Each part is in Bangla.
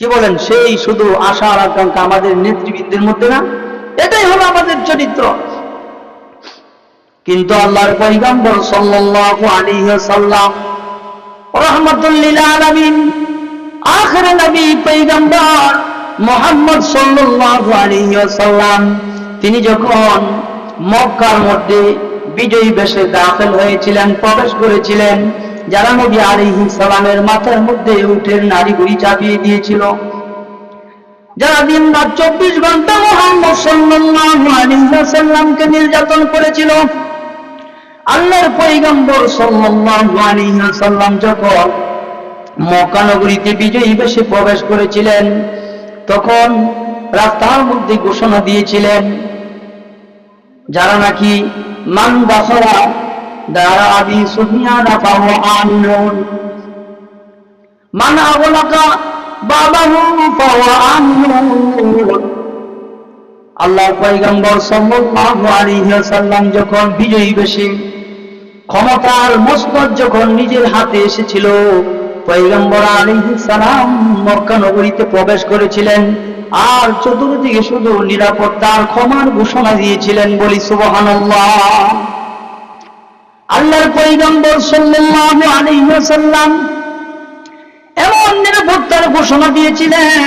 কি বলেন, সেই শুধু আশা আর আকাঙ্ক্ষা আমাদের নেতৃবৃন্দের মধ্যে না, এটাই হলো আমাদের চরিত্র। কিন্তু আল্লাহর পৈগম্বর সাল্লাল্লাহু আলাইহি রহমাতুল্লিল আলামিন, আখির নবী পৈগম্বর মুহাম্মদ সাল্লাল্লাহু আলাইহি ওয়াসাল্লাম, তিনি যখন মক্কার মধ্যে বিজয়ী বেশে দাখিল হয়েছিলেন, প্রবেশ করেছিলেন যারা নবী আলাইহিস সালামের মাথার মধ্যে উঠের নারী গুড়ি চাপিয়ে দিয়েছিল। যারা দিন রাত চব্বিশ ঘণ্টা মোহাম্মদ সাল্লাল্লাহু নির্যাতন করেছিল, আল্লাহর পৈগম্বর ওয়াসাল্লাম যখন মক্কা নগরীতে বিজয়ী বেশে প্রবেশ করেছিলেন, তখন রাস্তার মধ্যে ঘোষণা দিয়েছিলেন, যারা নাকি মান দাখলা যখন বিজয়ী বেশে, ক্ষমতার মসনদ যখন নিজের হাতে এসেছিল, পয়গম্বর আলাইহিস সালাম মক্কা নগরীতে প্রবেশ করেছিলেন আর চতুর্দিকে শুধু নিরাপত্তার ক্ষমার ঘোষণা দিয়েছিলেন বলি, সুবহানাল্লাহ। আল্লাহর পয়গম্বর সাল্লাল্লাহু আলাইহি ওয়াসাল্লাম এমন নিরাপত্তার ঘোষণা দিয়েছিলেন,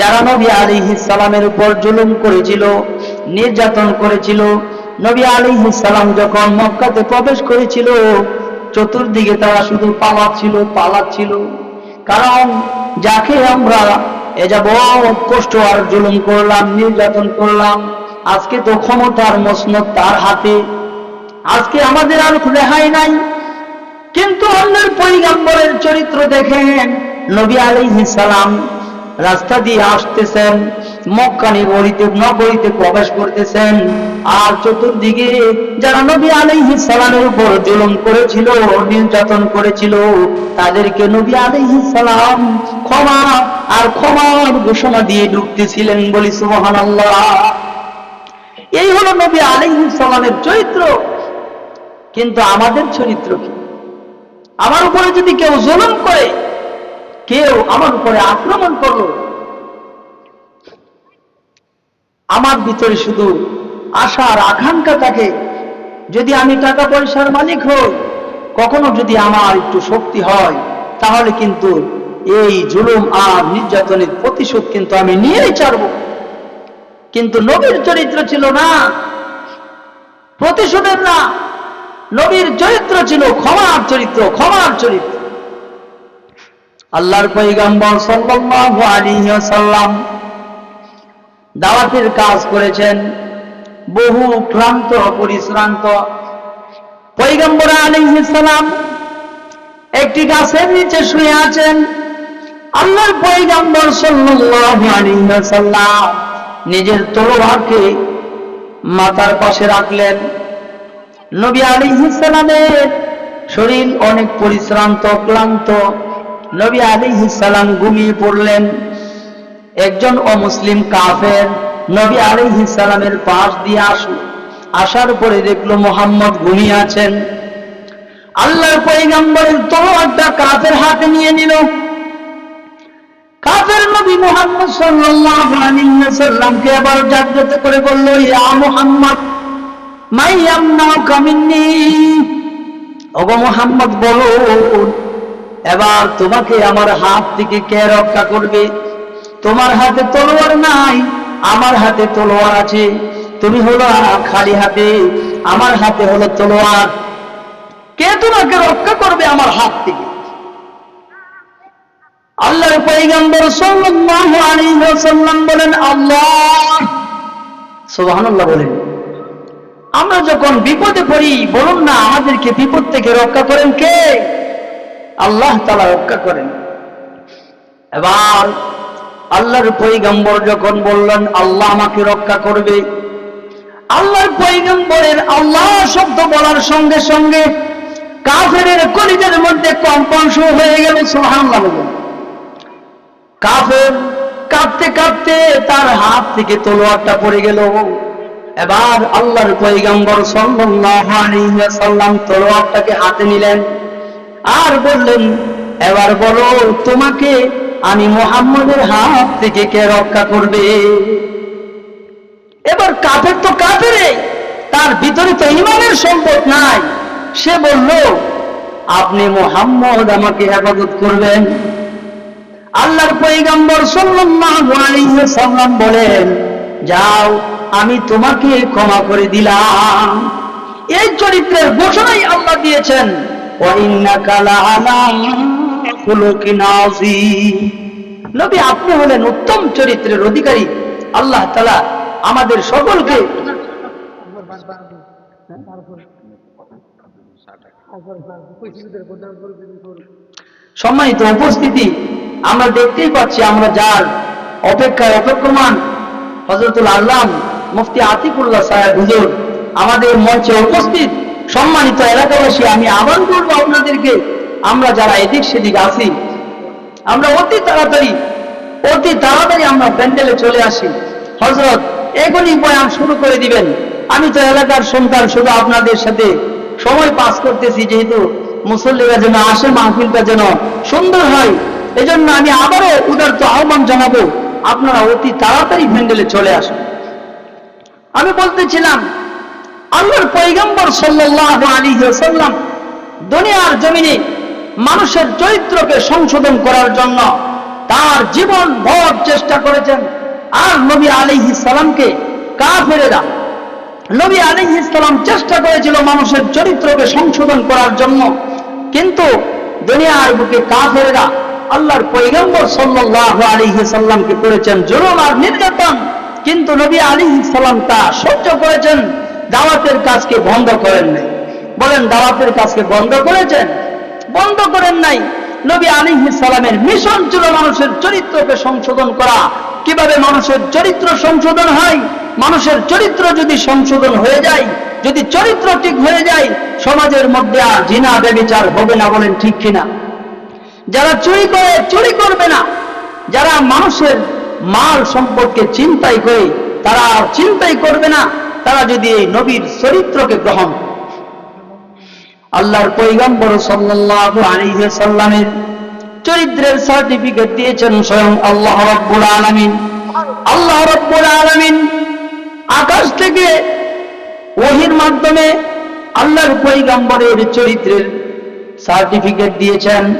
যারা নবী আলাইহিস সালামের উপর জুলুম করেছিল, নির্যাতন করেছিল। নবী আলাইহিস সালাম যখন মক্কাতে প্রবেশ করেছিল, চতুর্দিকে তারা শুধু পালাচ্ছিল পালাচ্ছিল। কারণ যাকে আমরা এ যাব কষ্ট আর জুলুম করলাম, নির্যাতন করলাম, আজকে তো ক্ষমতার মসনদ তার হাতে। আজকে আমাদের আর রেহাই নাই। কিন্তু অন্যের পৈগম্বরের চরিত্র দেখেন, নবী সালাম রাস্তা দিয়ে আসতেছেন মক্কা নগরীতে নগরীতে প্রবেশ করতেছেন। আর চতুর্দিকে যারা নবী আলাইহিস সালামের উপর জুলুম করেছিল, নির্যাতন করেছিল, তাদেরকে নবী আলাইহিস সালাম ক্ষমা আর ক্ষমার ঘোষণা দিয়ে ঢুকতেছিলেন বলি সুবহানাল্লাহ। এই হলো নবী আলাইহিস সালামের চরিত্র। কিন্তু আমাদের চরিত্র কি? আমার উপরে যদি কেউ জুলুম করে, কেউ আমার উপরে আক্রমণ করল, আমার ভিতরে শুধু আশার আকাঙ্ক্ষা থাকে, যদি আমি টাকা পয়সার মালিক হই, কখনো যদি আমার একটু শক্তি হয়, তাহলে কিন্তু এই জুলুম আর নির্যাতনের প্রতিশোধ কিন্তু আমি নিয়েই ছাড়ব। কিন্তু নবীর চরিত্র ছিল না, প্রতিশোধের না। নবীর চরিত্র ছিল ক্ষমার চরিত্র ক্ষমার চরিত্র। আল্লাহর পৈগম্বর সাল্লাল্লাহু আলাইহি ওয়াসাল্লাম দাওয়াতের কাজ করেছেন। বহু ক্লান্ত, পরিশ্রান্ত। পৈগম্বর আলাইহিস সালাম একটি গাছের নিচে শুয়ে আছেন। আল্লাহর পৈগম্বর সাল্লাল্লাহু আলাইহি ওয়াসাল্লাম নিজের তলোয়ারকে মাথার পাশে রাখলেন। নবী আলাইহিস সালামের শরীর অনেক পরিশ্রান্ত, ক্লান্ত। নবী আলাইহিস সালাম ঘুমিয়ে পড়লেন। একজন অমুসলিম কাফের নবী আলাইহিস সালামের পাশ দিয়ে আসলো। আসার পরে দেখল মোহাম্মদ ঘুমিয়ে আছেন। আল্লাহর পয়গম্বরের তলোয়ারটা কাফের হাতে নিয়ে নিল। কাফের নবী মোহাম্মদ সাল্লাল্লাহু আলাইহি ওয়াসাল্লামকে আবার জাগ্রত করে বলল, ইয়া মুহাম্মদ এবার তোমাকে আমার হাত থেকে কে রক্ষা করবে? তোমার হাতে তলোয়ার নাই, আমার হাতে তলোয়ার আছে। তুমি হলো খালি হাতে, আমার হাতে হলো তলোয়ার। কে তোমাকে রক্ষা করবে আমার হাত থেকে? আল্লাহর পয়গম্বর সাল্লাল্লাহু বলেন, আল্লাহ। সুবহানাল্লাহ বলেন। আমরা যখন বিপদে পড়ি, বলুন না, আমাদেরকে বিপদ থেকে রক্ষা করেন কে? আল্লাহ তালা রক্ষা করেন। এবার আল্লাহর পৈগম্বর যখন বললেন, আল্লাহ আমাকে রক্ষা করবে। আল্লাহর পৈগম্বরের আল্লাহ শব্দ বলার সঙ্গে সঙ্গে কাফের কলিজের মধ্যে কম্পন শুরু হয়ে গেল বলুন। কাফের কাঁপতে কাঁপতে তার হাত থেকে তলোয়ারটা পড়ে গেল। এবার আল্লাহর পৈগম্বর ওয়াসাল্লাম তলোয়ারটাকে হাতে নিলেন আর বললেন, এবার বলো, তোমাকে আমি মোহাম্মদের হাত থেকে কে রক্ষা করবে? এবার কাফের তো কাফেরে তার ভিতরে তো ইমানের সম্পদ নাই। সে বলল, আপনি মোহাম্মদ আমাকে হেফাজত করবেন। আল্লাহর পৈগম্বর সাল্লাম বলেন, যাও আমি তোমাকে ক্ষমা করে দিলাম। এই চরিত্রের ঘোষণাই আল্লাহ দিয়েছেন। নবী, আপনি হলেন উত্তম চরিত্রের অধিকারী। আল্লাহ তাআলা আমাদের সকলকে সম্মানিত উপস্থিতি, আমরা দেখতেই পাচ্ছি আমরা যার অপেক্ষায় অপেক্ষমান হজরতুল আল্লাম মুফতি আতিকুল্লাহ সাহেব, হুজুর, আমাদের মঞ্চে উপস্থিত সম্মানিত এলাকাবাসী, আমি আহ্বান করব আপনাদেরকে, আমরা যারা এদিক সেদিক আসি আমরা অতি তাড়াতাড়ি অতি তাড়াতাড়ি আমরা প্যান্ডেলে চলে আসি। হজরত এখনই বয়ান শুরু করে দিবেন। আমি তো এলাকার সন্তান, শুধু আপনাদের সাথে সময় পাস করতেছি, যেহেতু মুসল্লিরা যেন আসে, মাহফিলটা যেন সুন্দর হয়, এজন্য আমি আবারও উদার্ত আহ্বান জানাব, আপনারা অতি তাড়াতাড়ি প্যান্ডেলে চলে আসুন। আমি বলতেছিলাম, আল্লাহর পৈগম্বর সাল্লাল্লাহু আলাইহি ওয়াসাল্লাম দুনিয়ার জমিনে মানুষের চরিত্রকে সংশোধন করার জন্য তার জীবন ভর চেষ্টা করেছেন। আর নবী আলাইহি সালামকে কাফেরেরা, নবী আলাইহি সালাম চেষ্টা করেছিল মানুষের চরিত্রকে সংশোধন করার জন্য। কিন্তু দুনিয়ার বুকে কা কাফেরেরা আল্লাহর পৈগম্বর সাল্লাল্লাহু আলাইহি সাল্লামকে করেছেন জুলুম আর নির্যাতন। কিন্তু নবী আলাইহি সালাম তা সহ্য করেছেন, দাওয়াতের কাজকে বন্ধ করেন নাই। বলেন, দাওয়াতের কাজকে বন্ধ করেছেন? বন্ধ করেন নাই। নবী আলিহি সালামের মিশন ছিল মানুষের চরিত্রকে সংশোধন করা। কীভাবে মানুষের চরিত্র সংশোধন হয়? মানুষের চরিত্র যদি সংশোধন হয়ে যায়, যদি চরিত্র ঠিক হয়ে যায়, সমাজের মধ্যে আর জিনা বেবিচার হবে না বলেন ঠিক কিনা? যারা চুরি করে, চুরি করবে না। যারা মানুষের মাল সম্পর্কে চিন্তাই করে তারা চিন্তাই করবে না। তারা যদি এই নবীর চরিত্রকে গ্রহণ আল্লাহর পৈগম্বর সাল্লাল্লাহু আলাইহি সাল্লামের চরিত্রের সার্টিফিকেট দিয়েছেন স্বয়ং আল্লাহ রাব্বুল আলামিন। আল্লাহ রাব্বুল আলামিন আকাশ থেকে ওহির মাধ্যমে আল্লাহর পৈগম্বরের চরিত্রের সার্টিফিকেট দিয়েছেন।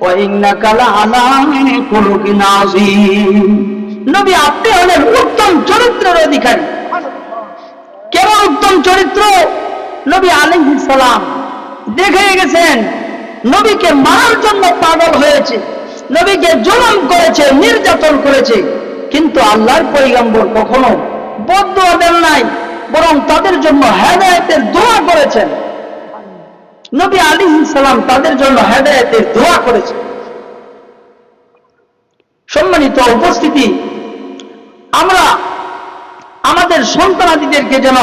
ওয়াইন্নাকা লাআলা খুলুকিন আযীম। নবী আপনি হলেন উত্তম চরিত্রের অধিকারী। কেমন উত্তম চরিত্র? নবী আলাইহিস সালাম দেখে গেছেন, নবীকে মারার জন্য পাগল হয়েছে, নবীকে জুলুম করেছে, নির্যাতন করেছে। কিন্তু আল্লাহর পৈগম্বর কখনো বদুয়া দেন নাই, বরং তাদের জন্য হেদায়েতের দোয়া করেছেন। নবী আলী সালাম তাদের জন্য হেদায়েতের দোয়া করেছেন। সম্মানিত উপস্থিতি আমরা আমাদের সন্তানাদিদেরকে যেন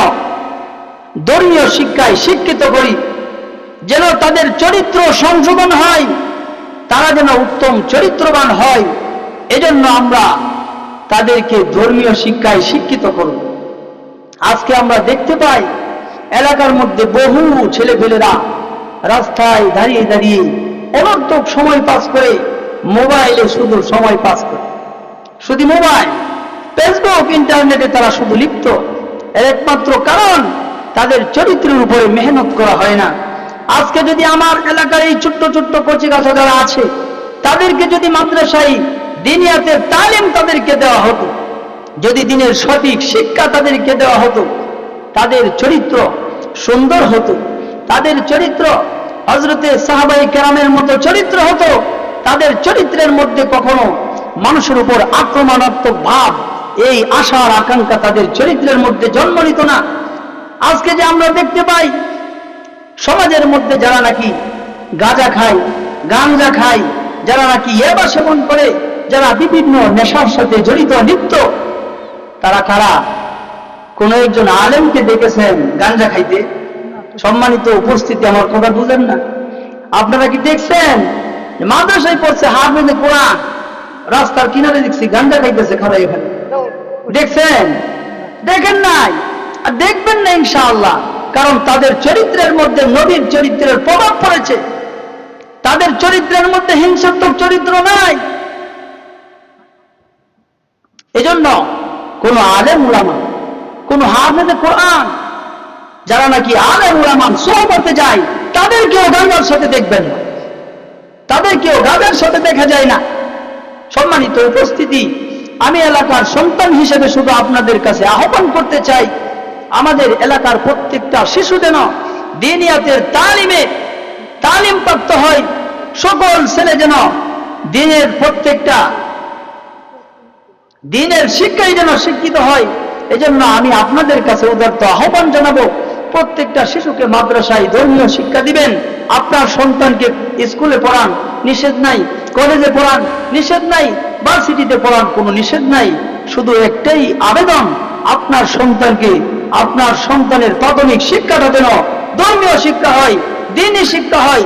ধর্মীয় শিক্ষায় শিক্ষিত করি, যেন তাদের চরিত্র সংশোধন হয়, তারা যেন উত্তম চরিত্রবান হয়, এজন্য আমরা তাদেরকে ধর্মীয় শিক্ষায় শিক্ষিত করব। আজকে আমরা দেখতে পাই, এলাকার মধ্যে বহু ছেলেপেলেরা রাস্তায় দাঁড়িয়ে দাঁড়িয়ে অনর্থক সময় পাস করে মোবাইলে শুধু সময় পাস করে। শুধু মোবাইল ফেসবুক, ইন্টারনেটে তারা শুধু লিপ্ত। এর একমাত্র কারণ, তাদের চরিত্রের উপরে মেহনত করা হয় না। আজকে যদি আমার এলাকার এই ছোট্ট ছোট্ট কচি গাছা যারা আছে, তাদেরকে যদি মাদ্রাসায় দিনিয়াতের তালিম তাদেরকে দেওয়া হতো, যদি দিনের সঠিক শিক্ষা তাদেরকে দেওয়া হতো, তাদের চরিত্র সুন্দর হতো, তাদের চরিত্র হজরতে সাহাবাই কেরামের মতো চরিত্র হতো, তাদের চরিত্রের মধ্যে কখনো মানুষের উপর আক্রমণাত্মক ভাব এই আশার আকাঙ্ক্ষা তাদের চরিত্রের মধ্যে জন্ম নিত না। আজকে যে আমরা দেখতে পাই, সমাজের মধ্যে যারা নাকি গাঁজা খায়, গাঞ্জা খায়, যারা নাকি এবা সেবন করে, যারা বিভিন্ন নেশার সাথে জড়িত, লিপ্ত, তারা কারা? কোন একজন আলেমকে দেখেছেন গাঞ্জা খাইতে? সম্মানিত উপস্থিতি আমার কথা বুঝেন না। আপনারা কি দেখছেন? মাদ্রাসায় পড়ছে বেঁধে কোরআন, রাস্তার কিনারে দেখছি গাঞ্জা খাইতেছে খারাপ এখানে দেখছেন? দেখেন নাই? আর দেখবেন না ইনশাআল্লাহ। কারণ তাদের চরিত্রের মধ্যে নবীর চরিত্রের প্রভাব পড়েছে। তাদের চরিত্রের মধ্যে হিংসাত্মক চরিত্র নাই। এজন্য কোন আলেম উলামা, কোন হাফেজে কোরআন, যারা নাকি আলেম উলামান সোহবতে যায়, তাদেরকেও গাঙ্গার সাথে দেখবেন না। তাদেরকেও গাঁজার সাথে দেখা যায় না। সম্মানিত উপস্থিতি আমি এলাকার সন্তান হিসেবে শুধু আপনাদের কাছে আহ্বান করতে চাই, আমাদের এলাকার প্রত্যেকটা শিশু যেন দিনিয়াতের তালিমে তালিম প্রাপ্ত হয়, সকল ছেলে যেন দিনের প্রত্যেকটা দিনের শিক্ষাই যেন শিক্ষিত হয়। এজন্য আমি আপনাদের কাছে উদার্ত আহ্বান জানাব। প্রত্যেকটা শিশুকে মাদ্রাসায় ধর্মীয় শিক্ষা দিবেন। আপনার সন্তানকে স্কুলে পড়ান, নিষেধ নাই। কলেজে পড়ান, নিষেধ নাই। ভার্সিটিতে পড়ান, কোনো নিষেধ নাই। শুধু একটাই আবেদন, আপনার সন্তানকে, আপনার সন্তানের প্রাথমিক শিক্ষাটা যেন ধর্মীয় শিক্ষা হয় দিনই শিক্ষা হয়।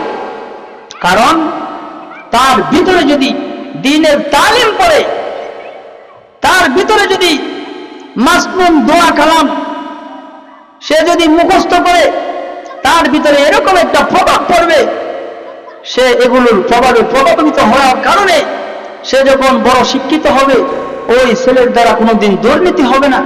কারণ তার ভিতরে যদি দিনের তালিম পড়ে, তার ভিতরে যদি মাসনুম দোয়া কালাম সে যদি মুখস্থ করে তার ভিতরে এরকম একটা প্রভাব পড়বে। সে এগুলোর প্রভাবে প্রভাবিত হওয়ার কারণে সে যখন বড় শিক্ষিত হবে ওই ছেলের দ্বারা কোনোদিন দুর্নীতি হবে না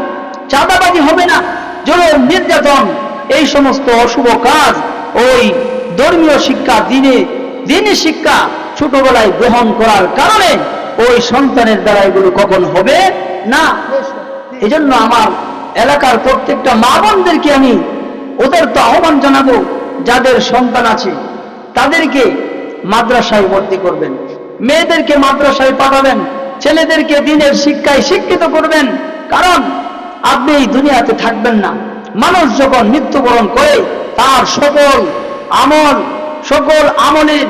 চাঁদাবাজি হবে না জলের নির্যাতন এই সমস্ত অশুভ কাজ ওই ধর্মীয় শিক্ষা দিনে দিনে শিক্ষা ছোটবেলায় গ্রহণ করার কারণে ওই সন্তানের দ্বারা এগুলো কখন হবে না? এজন্য আমার এলাকার প্রত্যেকটা মা বোনদেরকে আমি ওদের তো আহ্বান জানাব, যাদের সন্তান আছে, তাদেরকে মাদ্রাসায় ভর্তি করবেন। মেয়েদেরকে মাদ্রাসায় পাঠাবেন, ছেলেদেরকে দিনের শিক্ষায় শিক্ষিত করবেন, কারণ আপনি এই দুনিয়াতে থাকবেন না। মানুষ যখন মৃত্যুবরণ করে, তার সকল আমল, সকল আমলের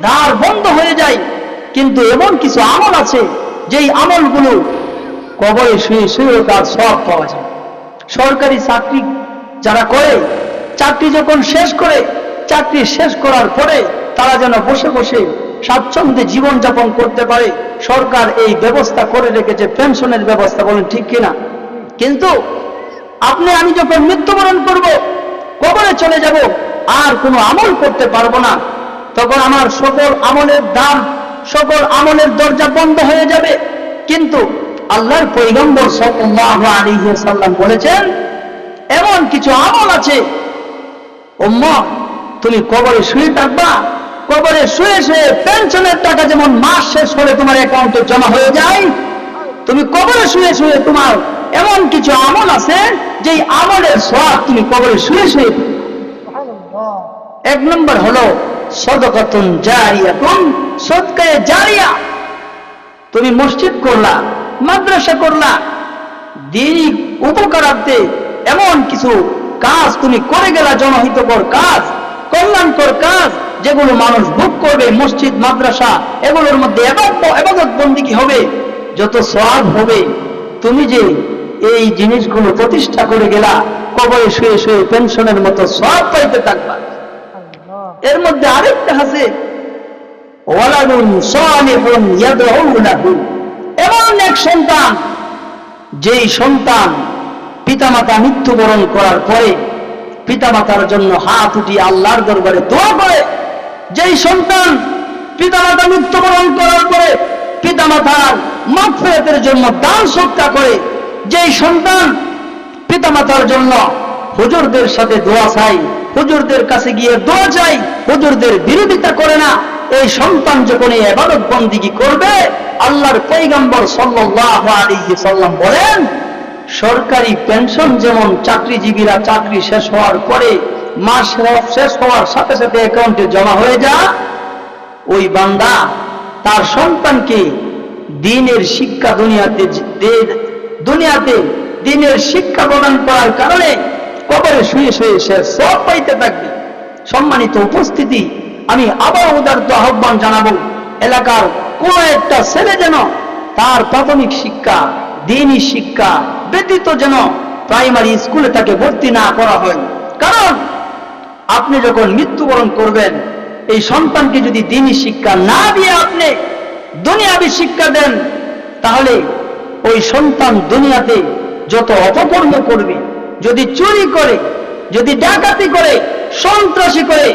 দ্বার বন্ধ হয়ে যায়। কিন্তু এমন কিছু আমল আছে, যেই আমলগুলো কবরে শুয়ে শুয়ে তার সব পাওয়া যায়। সরকারি চাকরি যারা করে, চাকরি যখন শেষ করে, চাকরি শেষ করার পরে তারা যেন বসে বসে স্বাচ্ছন্দ্যে জীবনযাপন করতে পারে, সরকার এই ব্যবস্থা করে রেখেছে, পেনশনের ব্যবস্থা বলেন ঠিক কিনা? কিন্তু আপনি, আমি যখন মৃত্যুবরণ করব, কবরে চলে যাব, আর কোনো আমল করতে পারব না, তখন আমার সকল আমলের দাম, সকল আমলের দরজা বন্ধ হয়ে যাবে। কিন্তু আল্লাহর পৈগম্বর সাল্লাল্লাহু আলাইহি সাল্লাম বলেছেন এমন কিছু আমল আছে ওম্মা তুমি কবরে শুয়ে থাকবা কবরে শুয়ে শুয়ে পেনশনের টাকা যেমন মাস শেষ করে তোমার অ্যাকাউন্টে জমা হয়ে যায় তুমি কবরে শুয়ে শুয়ে তোমার এমন কিছু আমল আছে যে আমলের সব তুমি কবরে শুয়ে শুয়ে এক নম্বর হলো সদকতুন জারিয়াতুন সদকায়ে জারিয়া। তুমি মসজিদ করলা মাদ্রাসা করলা। দিনই উপকারার্থে এমন কিছু কাজ তুমি করে গেলা জনহিতকর কাজ কল্যাণকর কাজ যেগুলো মানুষ ভোগ করবে মসজিদ মাদ্রাসা এগুলোর মধ্যে এবাদত বন্দিকি হবে যত সব হবে। তুমি যে এই জিনিসগুলো প্রতিষ্ঠা করে গেলা কবরে শুয়ে শুয়ে পেনশনের মতো সব পাইতে থাকবা। এর মধ্যে আরেকটা আছে ওয়ালাদুন সালিহুন ইয়াদউ লাহু এমন এক সন্তান, যেই সন্তান পিতামাতা মৃত্যুবরণ করার পরে পিতামাতার জন্য হাত উঠিয়ে আল্লাহর দরবারে দোয়া করে। যেই সন্তান পিতামাতা মৃত্যুবরণ করার পরে পিতামাতার মাগফিরাতের জন্য দান সৎকা করে, যেই সন্তান পিতামাতার জন্য হুজুরদের সাথে দোয়া চাই হুজুরদের কাছে গিয়ে দোয়া চাই হুজুরদের বিরোধিতা করে না। এই সন্তান যখন এই এবাদত বন্দিগি করবে, আল্লাহর পৈগম্বর সাল্লাল্লাহু আলাইহি সাল্লাম বলেন, সরকারি পেনশন যেমন চাকরিজীবীরা চাকরি শেষ হওয়ার পরে মাস শেষ হওয়ার সাথে সাথে অ্যাকাউন্টে জমা হয়ে যা ওই বান্দা তার সন্তানকে দিনের শিক্ষা দুনিয়াতে দুনিয়াতে দিনের শিক্ষা প্রদান করার কারণে কবরে শুয়ে শুয়ে সে সব পাইতে থাকবে। সম্মানিত উপস্থিতি আমি আবার উদার্ত আহ্বান জানাব। এলাকার কোন একটা ছেলে যেন তার প্রাথমিক শিক্ষা দিনই শিক্ষা ব্যতীত যেন প্রাইমারি স্কুলে তাকে ভর্তি না করা হয়। কারণ আপনি যখন মৃত্যুবরণ করবেন, এই সন্তানকে যদি দিনই শিক্ষা না দিয়ে আপনি দুনিয়াবি শিক্ষা দেন, তাহলে ওই সন্তান দুনিয়াতে যত অপকর্ম করবে, যদি চুরি করে, যদি ডাকাতি করে, সন্ত্রাসী করে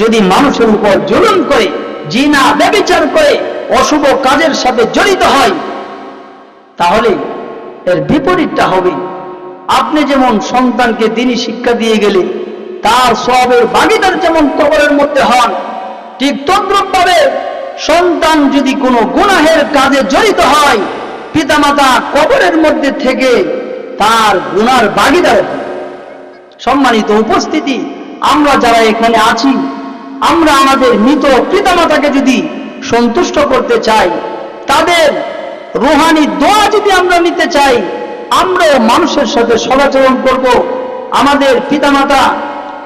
যদি মানুষের উপর জুলুম করে, জিনা, ব্যবিচার করে, অশুভ কাজের সাথে জড়িত হয়, তাহলে এর বিপরীতটা হবে, আপনি যেমন সন্তানকে দিনই শিক্ষা দিয়ে গেলে, তার সবের বাগিদার যেমন কবরের মধ্যে হন, ঠিক তদ্রুপ ভাবে সন্তান যদি কোনো গুনাহের কাজে জড়িত হয়, পিতামাতা কবরের মধ্যে থেকে তার গুনার বাগিদার সম্মানিত উপস্থিতি, আমরা যারা এখানে আছি আমরা আমাদের মৃত পিতামাতাকে যদি সন্তুষ্ট করতে চাই, তাদের রুহানি দোয়া যদি আমরা নিতে চাই, আমরাও মানুষের সাথে সদাচরণ করব। আমাদের পিতামাতা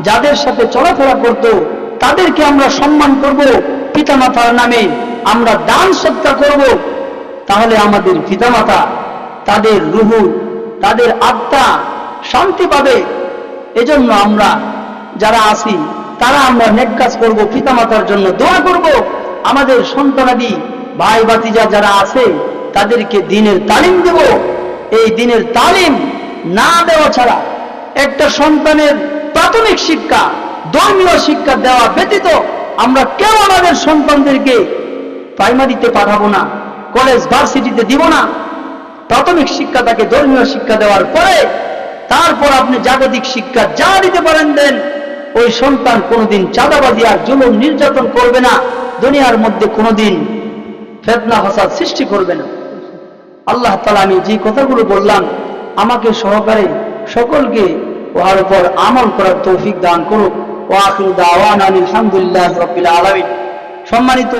যাদের সাথে চলাফেরা করত, তাদেরকে আমরা সম্মান করব। পিতামাতার নামে আমরা দান সত্তা করব। তাহলে আমাদের পিতামাতা, তাদের রুহু, তাদের আত্মা শান্তি পাবে। এজন্য আমরা যারা আছি তারা আমরা নেক কাজ করব, পিতামাতার জন্য দোয়া করব। আমাদের সন্তানাদি, ভাই বাতিজা যারা আছে, তাদেরকে দিনের তালিম দেব। এই দিনের তালিম না দেওয়া ছাড়া একটা সন্তানের প্রাথমিক শিক্ষা, ধর্মীয় শিক্ষা দেওয়া ব্যতীত আমরা কেউ আমাদের সন্তানদেরকে প্রাইমারিতে পাঠাবো না, কলেজ, ভার্সিটিতে দিব না। প্রাথমিক শিক্ষা তাকে ধর্মীয় শিক্ষা দেওয়ার পরে তারপর আপনি জাগতিক শিক্ষা যা দিতে পারেন দেন। ওই সন্তান কোনোদিন চাঁদাবাজি আর জুলুম নির্যাতন করবে না, দুনিয়ার মধ্যে কোনোদিন ফেতনা হাসাদ সৃষ্টি করবে না। আল্লাহ তালা আমি যে কথাগুলো বললাম, আমাকে সহকারে সকলকে ওহার উপর আমল করার তৌফিক দান করুক। ও আখির দাওয়ান আলহামদুলিল্লাহ রবিল আলমিন। সম্মানিত